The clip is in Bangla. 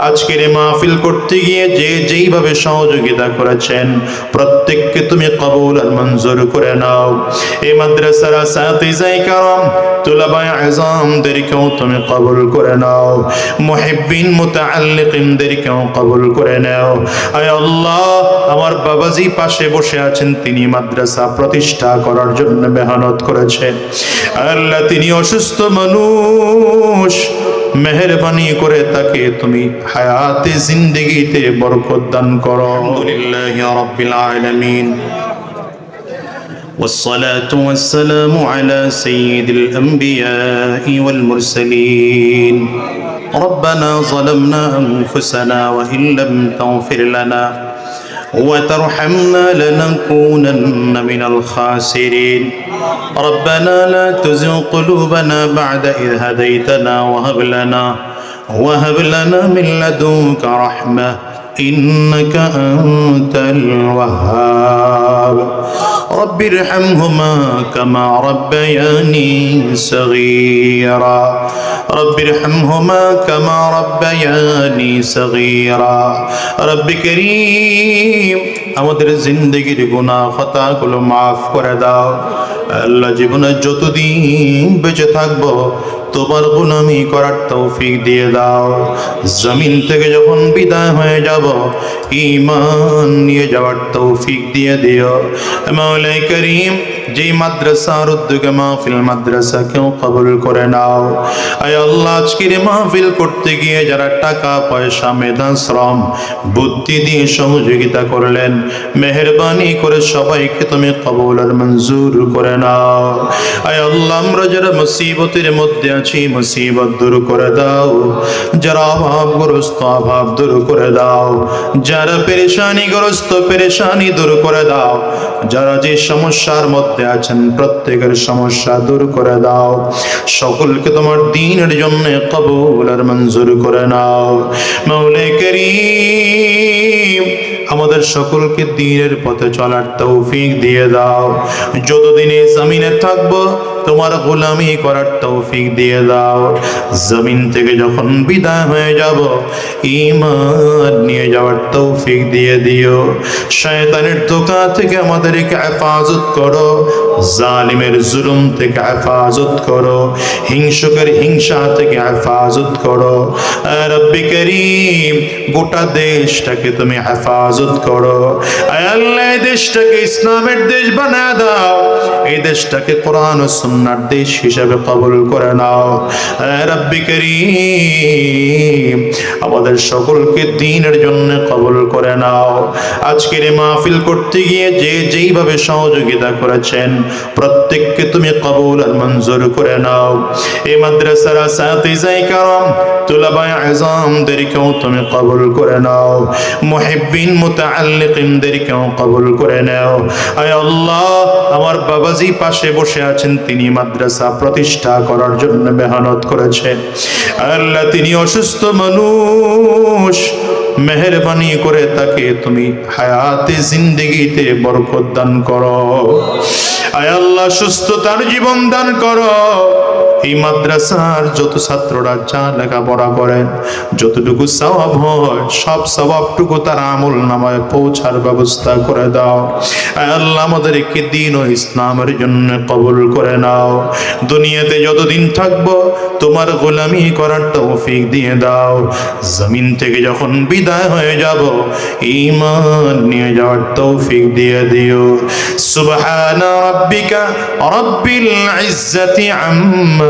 আজকের মাহফিল করতে গিয়ে যে যেইভাবে সহযোগিতা করেছেন প্রত্যেককে তুমি কবুল আর মঞ্জুর করে নাও। এই মাদ্রাসার আসাতিজাই কারাম, তুলাবায় আজমদেরকেও তুমি কবুল করে নাও। মুহিব্বিন, মুতাআল্লিকিনদেরকেও কবুল করে নাও। আয় আল্লাহ, আমার বাবাজি পাশে বসে আছেন, তিনি মাদ্রাসা প্রতিষ্ঠা করার জন্য মেহনত করেছেন। আল্লাহ, তিনি অসুস্থ মানুষ, মেহরবানি করে তাকে তুমি হায়াতে জিন্দগিতে বরকত দান করো। আলহামদুলিল্লাহ والصلاة والسلام على سيد الأنبياء والمرسلين. ربنا ظلمنا أنفسنا وإن لم تغفر لنا وترحمنا لنكونن من الخاسرين. ربنا لا تزغ قلوبنا بعد إذ هديتنا وهب لنا وهب لنا من لدنك رحمة. إنك أنت الوهاب رب ارحمهما كما ربياني صغيرا رب ارحمهما كما ربياني صغيرا رب كريم আমাদের জিন্দগির গুনাহ খতাগুলো মাফ করে দাও আল্লাহ জীবনে যতদিন বেঁচে থাকব, তোমার গুনামি করার তৌফিক দিয়ে দাও। জমিন থেকে যখন বিদায় হয়ে যাব ইমান নিয়ে যাওয়ার তৌফিক দিয়ে দিও। মাওলাই করিম যেই মাদ্রাসার উদ্যোগে মাহফিল মাদ্রাসা কেউ কবুল করে নাও। আয় আল্লাহ আজকের মাহফিল করতে গিয়ে যারা টাকা, পয়সা, মেধা, শ্রম, বুদ্ধি দিয়ে সহযোগিতা করলেন, মেহরবানি করে সবাইকে তুমি কবুল আর মঞ্জুর করে নাও। আয় আল্লাহ, আমরা যারা মুসিবতের মধ্যে আছি, মুসিবত দূর করে দাও। যারা অভাবগ্রস্ত, অভাব দূর করে দাও। যারা পেরেশানিগ্রস্ত, পেরেশানি দূর করে দাও। যারা যে সমস্যার মধ্যে আছেন, প্রত্যেকের সমস্যা দূর করে দাও। সকলকে তোমার দিনের জন্য কবুল আর মঞ্জুর করে নাও। মৌলে আমাদের সকলকে দিনের পথে চলার তৌফিক দিয়ে দাও। যতদিন জমিনে থাকব তোমার গোলামি করার তৌফিক দিয়ে দাও। জমিন থেকে যখন বিদায় হয়ে যাব ইমান নিয়ে যাওয়ার তৌফিক দিয়ে দিও। শয়তানের ধোকা থেকে আমাদেরকে হেফাজত করো। জালিমের জুলুম থেকে হেফাজত করো। হিংসুকের হিংসা থেকে হেফাজত করো। রব্বি করিম, গোটা দেশটাকে তুমি হেফাজত করো। আল্লাহ দেশটাকে ইসলামের দেশ বানায় দাও। এই দেশটাকে কোরআন ও সুন্নার দেশ হিসাবে কবুল করে নাও। রব্বি করিম, আমাদের সকলকে দিনের জন্য কবুল করে নাও। আজকের মাহফিল করতে গিয়ে যে যেইভাবে সহযোগিতা করেছেন, প্রত্যেককে তুমি কবুল আর মঞ্জুর করে নাও। এই মাদ্রাসার আসাতিজাই কারাম, তুলাবায় আজমদেরকেও তুমি কবুল করে নাও। মুহিব্বিন, মুতাআল্লিকিনদেরকেও কবুল করে নাও। আয় আল্লাহ, আমার বাবাজি পাশে বসে আছেন, তিনি মাদ্রাসা প্রতিষ্ঠা করার জন্য মেহনত করেছেন। আল্লাহ তিনি অসুস্থ মানুষ, মেহরবানি করে তাকে তুমি হায়াতে জিন্দগিতে বরকত দান করো। আয় আল্লাহ সুস্থতার জীবন দান করো। এই মাদ্রাসার যত ছাত্ররা যা লেখাপড়া করেন, যতটুকু সওয়াব হয়, সব সওয়াবটুকু তার আমল নামায় পৌঁছার ব্যবস্থা করে দাও। আল্লাহ আমাদেরকে দিন ও ইসলামের জন্য কবুল করে নাও। দুনিয়াতে যতদিন থাকব, তোমার গোলামি করার তৌফিক দিয়ে দাও। জমিন থেকে যখন বিদায় হয়ে যাব, ঈমান নিয়ে যাওয়ার তৌফিক দিয়ে দিও। সুবহান রাব্বিকা, রাব্বিল ইজ্জাতি আম্মা